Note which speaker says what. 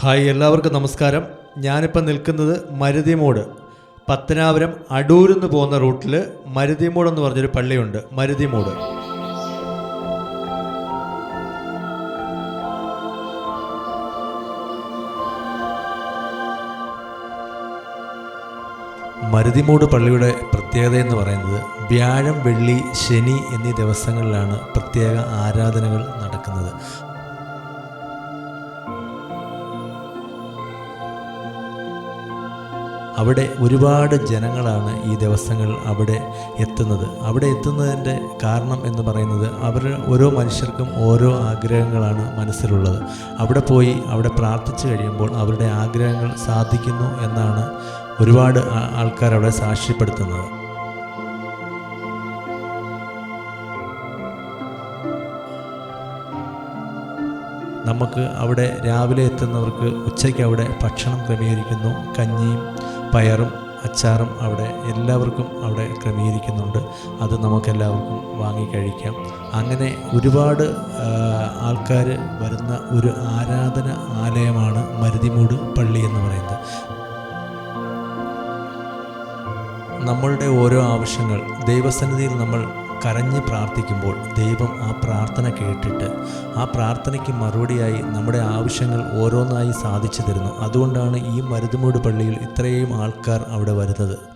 Speaker 1: Hi എല്ലാവർക്കും നമസ്കാരം. ഞാനിപ്പോൾ നിൽക്കുന്നത് മരുതിമൂട്. പത്തനാപുരം അടൂരിൽ നിന്ന് പോകുന്ന റൂട്ടിൽ മരുതിമൂട് എന്ന് പറഞ്ഞൊരു പള്ളിയുണ്ട് മരുതിമൂട്. മരുതിമൂട് പള്ളിയുടെ പ്രത്യേകത എന്ന് പറയുന്നത് വ്യാഴം വെള്ളി ശനി എന്നീ ദിവസങ്ങളിലാണ് പ്രത്യേക ആരാധനകൾ നടക്കുന്നത്. അവിടെ ഒരുപാട് ജനങ്ങളാണ് ഈ ദിവസങ്ങൾ അവിടെ എത്തുന്നത്. അവിടെ എത്തുന്നതിന്റെ കാരണം എന്ന് പറയുന്നത് അവർ ഓരോ മനുഷ്യർക്കും ഓരോ ആഗ്രഹങ്ങളാണ് മനസ്സിലുള്ളത്. അവിടെ പോയി അവിടെ പ്രാർത്ഥിച്ചു കഴിയുമ്പോൾ അവരുടെ ആഗ്രഹങ്ങൾ സാധിക്കുന്നു എന്നാണ് ഒരുപാട് ആൾക്കാർ അവിടെ സാക്ഷ്യപ്പെടുത്തുന്നത്. നമുക്ക് അവിടെ രാവിലെ എത്തുന്നവർക്ക് ഉച്ചയ്ക്ക് അവിടെ ഭക്ഷണം ക്രമീകരിക്കുന്നു. കഞ്ഞിയും പയറും അച്ചാറും അവിടെ എല്ലാവർക്കും അവിടെ ക്രമീകരിക്കുന്നുണ്ട്. അത് നമുക്കെല്ലാവർക്കും വാങ്ങി കഴിക്കാം. അങ്ങനെ ഒരുപാട് ആൾക്കാർ വരുന്ന ഒരു ആരാധന ആലയമാണ് മരുതിമൂട് പള്ളി എന്ന് പറയുന്നത്. നമ്മളുടെ ഓരോ ആവശ്യങ്ങൾ ദൈവസന്നിധിയിൽ നമ്മൾ കരഞ്ഞ് പ്രാർത്ഥിക്കുമ്പോൾ ദൈവം ആ പ്രാർത്ഥന കേട്ടിട്ട് ആ പ്രാർത്ഥനയ്ക്ക് മറുപടിയായി നമ്മുടെ ആവശ്യങ്ങൾ ഓരോന്നായി സാധിച്ചു തരുന്നു. അതുകൊണ്ടാണ് ഈ മരുതുമൂട് പള്ളിയിൽ ഇത്രയും ആൾക്കാർ അവിടെ വരുന്നത്.